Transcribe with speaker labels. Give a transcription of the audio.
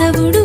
Speaker 1: వాసవుడు